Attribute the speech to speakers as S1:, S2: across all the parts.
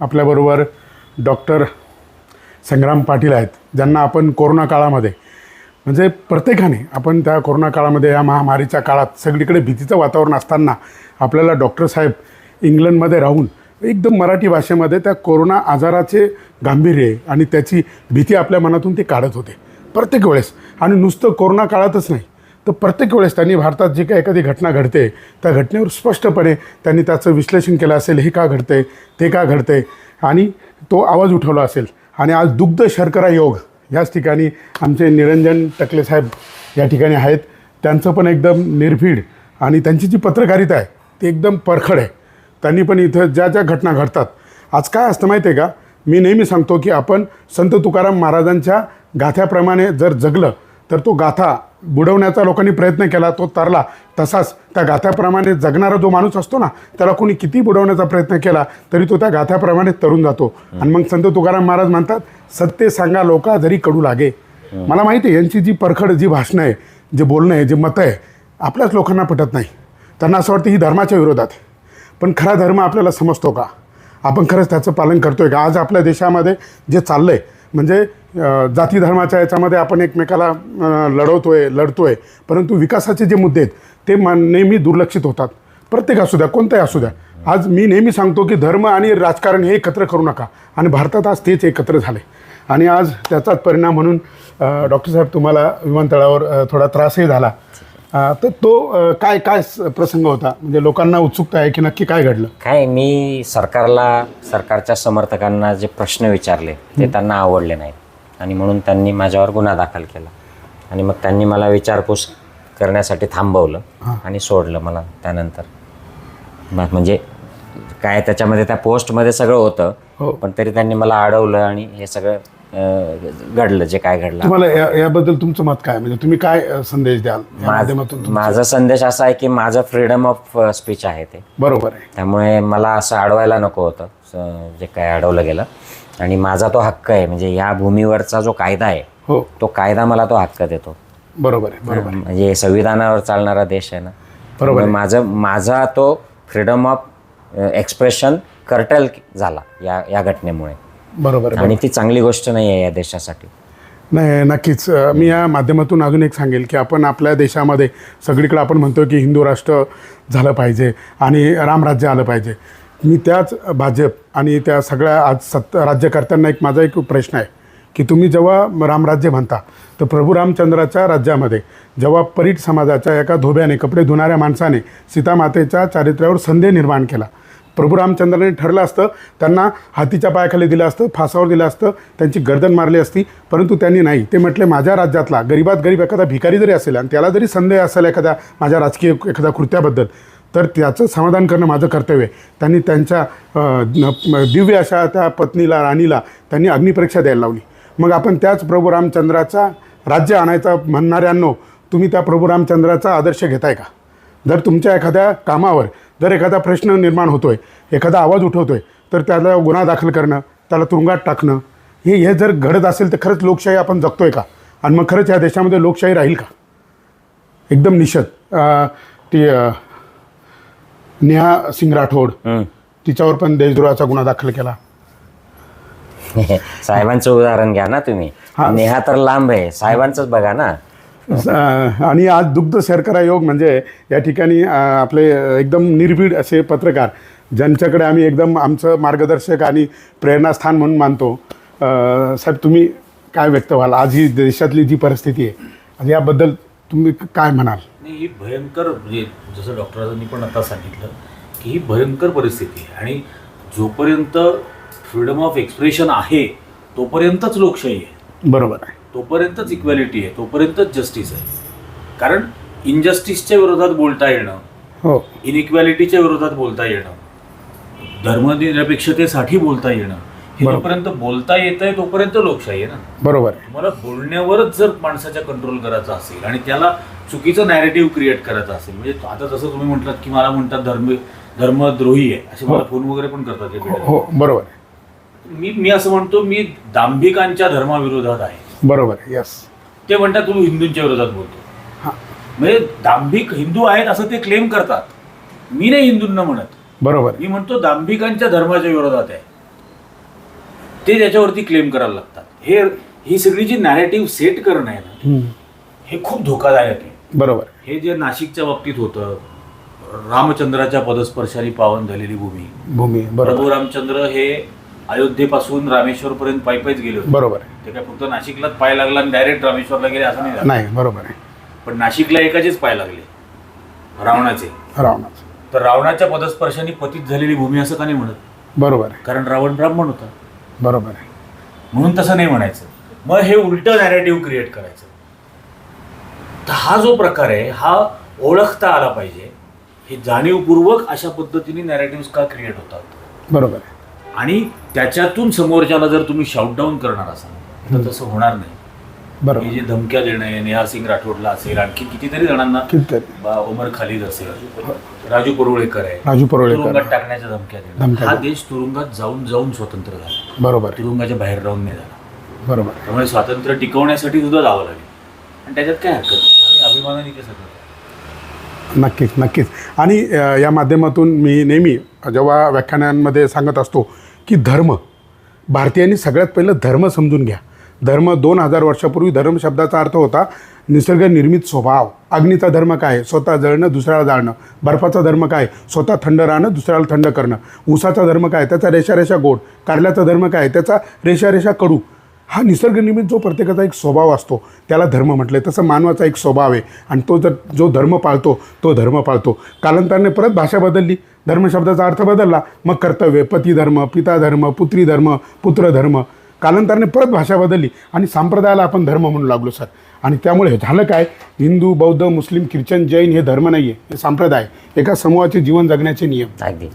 S1: आपल्याबरोबर डॉक्टर संग्राम पाटील आहेत ज्यांना आपण कोरोना काळामध्ये म्हणजे प्रत्येकाने आपण त्या कोरोना काळामध्ये या महामारीच्या काळात सगळीकडे भीतीचं वातावरण असताना आपल्याला डॉक्टर साहेब इंग्लंडमध्ये राहून एकदम मराठी भाषेमध्ये त्या कोरोना आजाराचे गांभीर्य आणि त्याची भीती आपल्या मनातून ते काढत होते प्रत्येक वेळेस. आणि नुसतं कोरोना काळातच नाही तर प्रत्येक वेळेस त्यांनी भारतात जी काही एखादी घटना घडते त्या घटनेवर स्पष्टपणे त्यांनी त्याचं विश्लेषण केलं असेल हे का घडते ते का घडते आणि तो आवाज उठवला असेल. आणि आज दुग्ध शर्करा योग याच ठिकाणी आमचे निरंजन टकले साहेब या ठिकाणी आहेत. त्यांचं पण एकदम निर्भीड आणि त्यांची जी पत्रकारिता आहे ती एकदम परखड आहे. त्यांनी पण इथं ज्या ज्या घटना घडतात. आज काय असतं माहिती आहे का? मी नेहमी सांगतो की आपण संत तुकाराम महाराजांच्या गाथ्याप्रमाणे जर जगलं तर तो गाथा बुडवण्याचा लोकांनी प्रयत्न केला तो तरला. तसाच त्या गाथ्याप्रमाणे जगणारा जो माणूस असतो ना त्याला कोणी किती बुडवण्याचा प्रयत्न केला तरी तो त्या गाथ्याप्रमाणे तरून जातो. आणि मग संत तुकाराम महाराज म्हणतात सत्य सांगा लोका जरी कडू लागे. मला माहिती आहे यांची जी परखड जी भाषणं आहे जे बोलणं आहे जे मतं आहे आपल्याच लोकांना पटत नाही. त्यांना असं वाटतं ही धर्माच्या विरोधात आहे. पण खरा धर्म आपल्याला समजतो का? आपण खरंच त्याचं पालन करतोय का? आज आपल्या देशामध्ये जे चाललंय म्हणजे अं, जाती धर्माच्या याच्यामध्ये आपण एकमेकाला अं, लढवतोय लढतोय. परंतु विकासाचे जे मुद्दे आहेत ते मा नेहमी दुर्लक्षित होतात. प्रत्येक असू द्या कोणताही असू द्या. आज मी नेहमी सांगतो की धर्म आणि राजकारण हे एकत्र करू नका. आणि भारतात आज तेच एकत्र झाले. आणि आज त्याचाच परिणाम म्हणून डॉक्टर साहेब तुम्हाला विमानतळावर थोडा त्रासही झाला. तर तो काय काय प्रसंग होता? म्हणजे लोकांना उत्सुकता आहे की नक्की काय घडलं?
S2: काय मी सरकारला सरकारच्या समर्थकांना जे प्रश्न विचारले ते त्यांना आवडले नाहीत. आणि म्हणून त्यांनी माझ्यावर गुन्हा दाखल केला. आणि मग त्यांनी मला विचारपूस करण्यासाठी थांबवलं आणि सोडलं मला त्यानंतर. म- म्हणजे काय त्याच्यामध्ये त्या पोस्टमध्ये सगळं
S1: हो.
S2: होतं पण तरी त्यांनी मला अडवलं आणि हे सगळं अं, घडलं जे काय घडलं.
S1: तुम्हाला या- याबद्दल तुमचं मत काय? म्हणजे तुम्ही काय अं, संदेश द्याल? या माध्यमातून
S2: माझ- माझा संदेश असा आहे की माझं फ्रीडम ऑफ स्पीच आहे ते.
S1: बरोबर आहे.
S2: त्यामुळे मला असं अडवायला नको होतं स- जे काय अडवलं गेलं. आणि माझा तो हक्क आहे. म्हणजे या भूमीवरचा जो कायदा आहे
S1: हो.
S2: तो कायदा मला तो हक्क देतो.
S1: बरोबर आहे बरोबर आहे.
S2: म्हणजे संविधानावर चालणारा देश आहे ना.
S1: बरोबर
S2: त्यामुळे माझं माझा तो फ्रीडम ऑफ एक्सप्रेशन कर्टल झाला या या घटनेमुळे.
S1: बरोबर आहे
S2: आणि ती चांगली गोष्ट नाही आहे या देशासाठी.
S1: नाही नक्कीच. अं, मी या माध्यमातून अजून एक सांगेल की आपण आपल्या देशामध्ये सगळीकडे आपण म्हणतो की हिंदू राष्ट्र झालं पाहिजे आणि रामराज्य आलं पाहिजे. मी त्याच भाजप आणि त्या सगळ्या आज सत्त राज्यकर्त्यांना एक माझा एक प्रश्न आहे की तुम्ही जेव्हा रामराज्य म्हणता तर प्रभू रामचंद्राच्या राज्यामध्ये जेव्हा परीट समाजाच्या एका धोब्याने कपडे धुणाऱ्या माणसाने सीतामातेच्या चारित्र्यावर संदेह निर्माण केला. प्रभू रामचंद्राने ठरलं असतं त्यांना हातीच्या पायाखाली दिलं असतं फासावर दिलं असतं त्यांची गर्दन मारली असती परंतु त्यांनी नाही. ते म्हटले माझ्या राज्यातला गरीबात गरीब एखादा भिकारी जरी असेल आणि त्याला जरी संदेह असेल एखाद्या माझ्या राजकीय एखाद्या कृत्याबद्दल तर त्याचं समाधान करणं माझं कर्तव्य आहे. त्यांनी त्यांच्या दिव्य अशा त्या पत्नीला राणीला त्यांनी अग्निपरीक्षा द्यायला लावली. मग आपण त्याच प्रभू रामचंद्राचा राज्य आणायचा म्हणणाऱ्यांनो तुम्ही त्या प्रभू रामचंद्राचा आदर्श घेताय का? जर तुमच्या एखाद्या कामावर जर एखादा प्रश्न निर्माण होतोय एखादा आवाज उठवतोय तर त्याला गुन्हा दाखल करणं त्याला तुरुंगात टाकणं हे हे जर घडत असेल तर खरंच लोकशाही आपण जगतोय का? आणि मग खरंच या देशामध्ये लोकशाही राहील का? एकदम निषेध. ती नेहा सिंग राठोड. तिच्यावर पण देशद्रोहाचा गुन्हा दाखल केला.
S2: साहेबांचं उदाहरण घ्या ना तुम्ही.
S1: हा.
S2: नेहा तर लांब आहे. साहेबांचंच बघा ना.
S1: आणि आज दुग्ध शर्करा योग म्हणजे या ठिकाणी आपले एकदम निर्भीड असे पत्रकार ज्यांच्याकडे आम्ही एकदम आमचं मार्गदर्शक आणि प्रेरणास्थान म्हणून मानतो. साहेब तुम्ही काय व्यक्त व्हाल? आज ही देशातली जी परिस्थिती आहे याबद्दल तुम्ही काय म्हणाल?
S3: नाही ही भयंकर म्हणजे जसं डॉक्टरांनी पण आता सांगितलं की ही भयंकर परिस्थिती आहे. आणि जोपर्यंत फ्रीडम ऑफ एक्सप्रेशन आहे तोपर्यंतच लोकशाही आहे.
S1: बरोबर आहे.
S3: तोपर्यंतच इक्वॅलिटी आहे तोपर्यंतच जस्टिस आहे. कारण इनजस्टिसच्या विरोधात बोलता येणं
S1: हो.
S3: इनइक्वॅलिटीच्या विरोधात बोलता येणं धर्मनिरपेक्षतेसाठी बोलता येणं हे. जोपर्यंत बोलता येत आहे तोपर्यंत लोकशाही आहे ना.
S1: बरोबर
S3: तुम्हाला बोलण्यावरच जर माणसाच्या कंट्रोल करायचा असेल आणि त्याला चुकीचं नॅरेटिव्ह क्रिएट करायचं असेल. म्हणजे आता जसं तुम्ही म्हटलात की मला म्हणतात धर्म धर्मद्रोही आहे असे मला फोन वगैरे पण करतात हे
S1: हो. हो बरोबर. आहे
S3: मी मी असं म्हणतो मी दांभिकांच्या धर्माविरोधात आहे.
S1: बरोबर आहे यस
S3: ते म्हणतात तुम्ही हिंदूंच्या विरोधात बोलतो.
S1: हां.
S3: म्हणजे दांभिक हिंदू आहेत असं ते क्लेम करतात. मी नाही हिंदूंना म्हणत.
S1: बरोबर. आहे
S3: मी म्हणतो दांभिकांच्या धर्माच्या विरोधात आहे. ते त्याच्यावरती क्लेम करायला लागतात. हे ही सगळी जी नॅरेटिव्ह सेट करणं आहे ना
S1: हम्म.
S3: हे खूप धोकादायक आहे.
S1: बरोबर.
S3: हे जे नाशिकच्या बाबतीत होतं रामचंद्राच्या पदस्पर्शाने पावन झालेली भूमी.
S1: भूमी बरोबर.
S3: प्रभू रामचंद्र हे अयोध्येपासून रामेश्वर पर्यंत पायी पायीच गेले होते.
S1: बरोबर. आहे
S3: ते काय फक्त नाशिकलाच पाय लागला आणि डायरेक्ट रामेश्वरला गेले असं नाही झालं.
S1: नाही बरोबर आहे.
S3: पण नाशिकला एकाचेच पाय लागले रावणाचे.
S1: रावणाचं.
S3: तर रावणाच्या पदस्पर्शाने पतित झालेली भूमी असं का नाही म्हणत?
S1: बरोबर आहे.
S3: कारण रावण ब्राह्मण होता.
S1: बरोबर आहे.
S3: म्हणून तसं नाही म्हणायचं. मग हे उलट नॅरेटिव्ह क्रिएट करायचं. तर हा जो प्रकार आहे हा ओळखता आला पाहिजे. हे जाणीवपूर्वक अशा पद्धतीने नॅरेटिव्ह का क्रिएट होतात?
S1: बरोबर.
S3: आणि त्याच्यातून समोरच्याला जर तुम्ही शाउटडाऊन करणार असाल तर तसं होणार नाही.
S1: बरोबर.
S3: जे धमक्या देणं नेहा सिंग राठोडला असेल आणखी कितीतरी जणांना उमर खालिद असेल राजू परुळेकर आहे
S1: राजू परोळेकर.
S3: तुरुंगात टाकण्याच्या धमक्या देणं. हा. देश तुरुंगात जाऊन जाऊन स्वतंत्र झाला.
S1: बरोबर.
S3: तुरुंगाच्या बाहेर राहून नाही झाला.
S1: बरोबर.
S3: त्यामुळे स्वातंत्र्य टिकवण्यासाठी सुद्धा जावं लागेल. आणि त्याच्यात काय हरकत नाही. आम्ही अभिमानाने सगळं.
S1: नक्कीच नक्कीच. आणि अ, या माध्यमातून मी नेहमी जेव्हा व्याख्यानांमध्ये सांगत असतो की धर्म भारतीयांनी सगळ्यात पहिलं धर्म समजून घ्या. धर्म दोन हजार वर्षापूर्वी धर्म शब्दाचा अर्थ होता निसर्ग निर्मित स्वभाव. अग्नीचा धर्म काय? स्वतः जळणं दुसऱ्याला जाळणं. बर्फाचा धर्म काय? स्वतः थंड राहणं दुसऱ्याला थंड करणं. ऊसाचा धर्म काय? त्याचा रेषा रेषा गोड. कारल्याचा धर्म काय? त्याचा रेषा रेषा कडू. हा निसर्गनिर्मित जो प्रत्येकाचा एक स्वभाव असतो त्याला धर्म म्हटलं तसं मानवाचा एक स्वभाव आहे. आणि तो जर जो धर्म पाळतो तो धर्म पाळतो. कालांतराने परत भाषा बदलली. धर्मशब्दाचा अर्थ बदलला. मग कर्तव्य पती धर्म पिता धर्म पुत्री धर्म पुत्र धर्म. कालांतराने परत भाषा बदलली. आणि संप्रदायाला आपण धर्म म्हणू लागलो सर. आणि त्यामुळे झालं काय? हिंदू बौद्ध मुस्लिम ख्रिश्चन जैन हे धर्म नाही आहे हे संप्रदाय. एका समूहाचे जीवन जगण्याचे नियम.
S2: अगदी.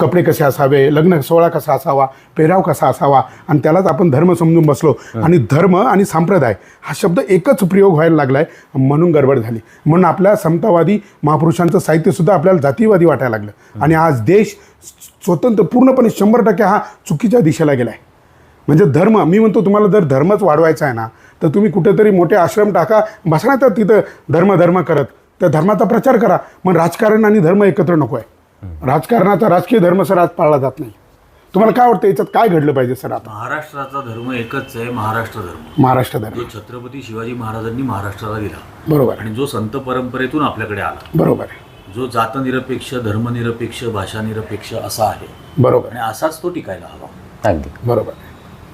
S1: कपडे कसे असावे लग्न सोहळा कसा असावा पेहराव कसा असावा आणि त्यालाच आपण धर्म समजून बसलो. आणि धर्म आणि संप्रदाय हा शब्द एकच प्रयोग व्हायला लागलाय म्हणून गडबड झाली. म्हणून आपल्या समतावादी महापुरुषांचं साहित्यसुद्धा आपल्याला जातीवादी वाटायला लागलं. आणि आज देश स्वतंत्र पूर्णपणे शंभर टक्के हा चुकीच्या दिशेला गेला आहे म्हणजे धर्म मी म्हणतो तुम्हाला जर धर्मच वाढवायचा आहे ना तर तुम्ही कुठेतरी मोठे आश्रम टाका बसा ना तर तिथं धर्म धर्म करत. त्या धर्माचा प्रचार करा. मग राजकारण आणि धर्म एकत्र नको आहे. राजकारणाचा राजकीय धर्म सर आज पाळला जात नाही. तुम्हाला काय वाटतं याच्यात काय घडलं पाहिजे सर आता?
S3: महाराष्ट्राचा धर्म एकच आहे महाराष्ट्र धर्म.
S1: महाराष्ट्र धर्म.
S3: जो छत्रपती शिवाजी महाराजांनी महाराष्ट्राला दिला.
S1: बरोबर.
S3: आणि जो संत परंपरेतून आपल्याकडे आला.
S1: बरोबर आहे.
S3: जो जातनिरपेक्ष धर्मनिरपेक्ष भाषानिरपेक्ष असा आहे.
S1: बरोबर.
S3: आणि असाच तो टिकायला हवा.
S2: अगदी.
S1: बरोबर.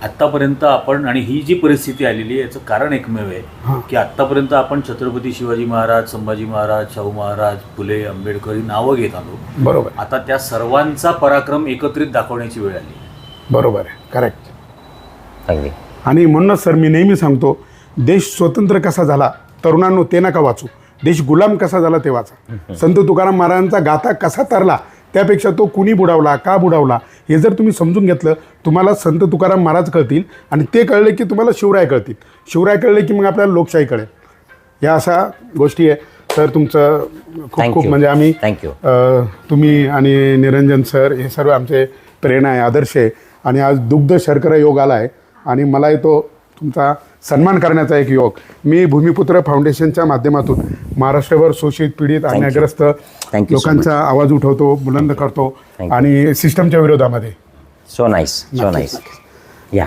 S3: आत्तापर्यंत आपण आणि ही जी परिस्थिती आलेली आहे याचं कारण एकमेव
S1: हां.
S3: आहे की आत्तापर्यंत आपण छत्रपती शिवाजी महाराज संभाजी महाराज शाहू महाराज फुले आंबेडकर ही नावं घेत आलो.
S1: बरोबर.
S3: आता त्या सर्वांचा पराक्रम एकत्रित दाखवण्याची वेळ आली.
S1: बरोबर आहे. करेक्ट आणि म्हणूनच सर मी नेहमी सांगतो देश स्वतंत्र कसा झाला तरुणांनो ते नका वाचू. देश गुलाम कसा झाला ते वाचा. संत तुकाराम महाराजांचा गाथा कसा तरला त्यापेक्षा तो कुणी बुडावला का बुडावला हे जर तुम्ही समजून घेतलं तुम्हाला संत तुकाराम महाराज कळतील आणि ते कळले की तुम्हाला शिवराय कळतील शिवराय कळले की मग आपल्याला लोकशाही कळेल या अशा गोष्टी आहे सर तुमचं खूप खूप. म्हणजे आम्ही. अ, तुम्ही आणि निरंजन सर हे सर्व आमचे प्रेरणा आहे आदर्श आहे आणि आज दुग्ध शर्करा योग आला आहे आणि मलाही तो तुमचा सन्मान करण्याचा एक योग मी भूमिपुत्र फाउंडेशनच्या माध्यमातून महाराष्ट्रभर शोषित पीडित अन्यायग्रस्त लोकांचा आवाज उठवतो बुलंद करतो. आणि सिस्टमच्या विरोधामध्ये.
S2: सो नाईस सो नाईस या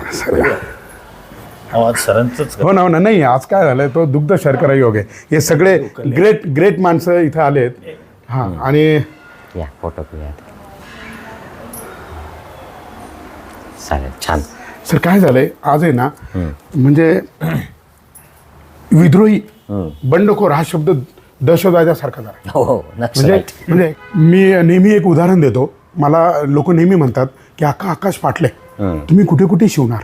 S3: आवाज सरांचंच
S1: हो ना हो ना नाही आज काय झालं तो दुग्ध शर्करा योग आहे. हे सगळे ग्रेट ग्रेट माणसं इथं आलेत. हां आणि
S2: या फोटो घेऊया चालेल छान.
S1: सर काय झालंय? आज आहे ना म्हणजे विद्रोही बंडखोर हा शब्द दहशतवाद्यासारखा झाला
S2: हो हो
S1: म्हणजे म्हणजे मी नेहमी एक उदाहरण देतो. मला लोक नेहमी म्हणतात की अक्का आकाश पाटले तुम्ही कुठे कुठे शिवणार?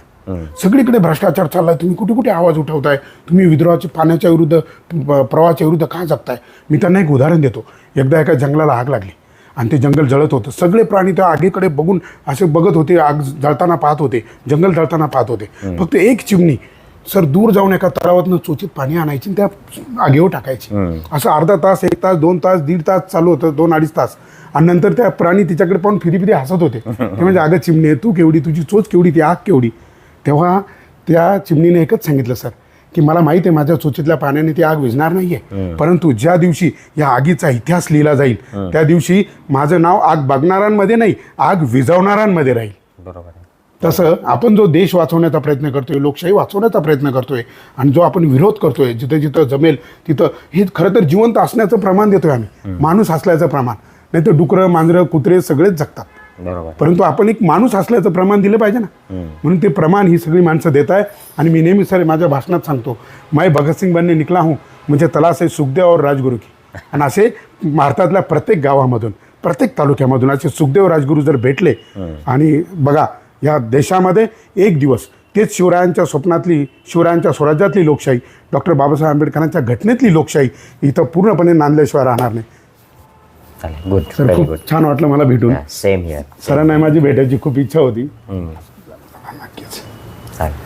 S1: सगळीकडे भ्रष्टाचार चाललाय. तुम्ही कुठे कुठे आवाज उठवताय? तुम्ही विद्रोहाच्या पाण्याच्या विरुद्ध प्रवाहाच्या विरुद्ध का जगताय? मी त्यांना एक उदाहरण देतो. एकदा एका जंगलाला आग लागली. आणि ते जंगल जळत होतं. सगळे प्राणी त्या आगीकडे बघून असे बघत होते आग जळताना पाहत होते जंगल जळताना पाहत होते. फक्त एक चिमणी सर दूर जाऊन एका तलावातनं चोचीत पाणी आणायची आणि त्या आगीवर टाकायची. असं अर्धा तास एक तास दोन तास दीड तास चालू होतं दोन अडीच तास. आणि नंतर त्या प्राणी तिच्याकडे पाहून फिरी फिरी हसत होते. ते म्हणजे अगं चिमणे तू केवढी तुझी चोच केवढी ती आग केवढी? तेव्हा त्या चिमणीने एकच सांगितलं सर की मला माहिती आहे माझ्या चोचीतल्या पाण्याने ती आग विझणार नाहीये. परंतु ज्या दिवशी या आगीचा इतिहास लिहिला जाईल त्या दिवशी माझं नाव आग बघणाऱ्यांमध्ये नाही आग विझवणाऱ्यांमध्ये राहील.
S2: बरोबर
S1: तसं आपण जो देश वाचवण्याचा प्रयत्न करतोय लोकशाही वाचवण्याचा प्रयत्न करतोय आणि जो आपण विरोध करतोय जिथं जिथं जमेल तिथं हे खरं तर जिवंत असण्याचं प्रमाण देतोय आम्ही. माणूस असल्याचं प्रमाण. नाही तर डुकरं मांजरं कुत्रे सगळेच जगतात.
S2: बरोबर.
S1: परंतु आपण एक माणूस असल्याचं प्रमाण दिलं पाहिजे ना. म्हणून ते प्रमाण ही सगळी माणसं देत आहे आणि मी नेहमी सर माझ्या भाषणात सांगतो मैं भगतसिंग बनने निकला हूँ म्हणजे आहे सुखदेव और राजगुरू की. आणि असे भारतातल्या प्रत्येक गावामधून प्रत्येक तालुक्यामधून असे सुखदेव राजगुरू जर भेटले आणि बघा या देशामध्ये एक दिवस तेच शिवरायांच्या स्वप्नातली शिवरायांच्या स्वराज्यातली लोकशाही डॉक्टर बाबासाहेब आंबेडकरांच्या घटनेतली लोकशाही इथं पूर्णपणे नांदल्याशिवाय राहणार नाही.
S2: चालेल. गुड
S1: सर
S2: व्हेरी
S1: खूप
S2: गुड
S1: छान वाटलं मला भेटून.
S2: सेम हिअर
S1: सरांना माझी भेटायची खूप इच्छा होती.
S2: चालेल.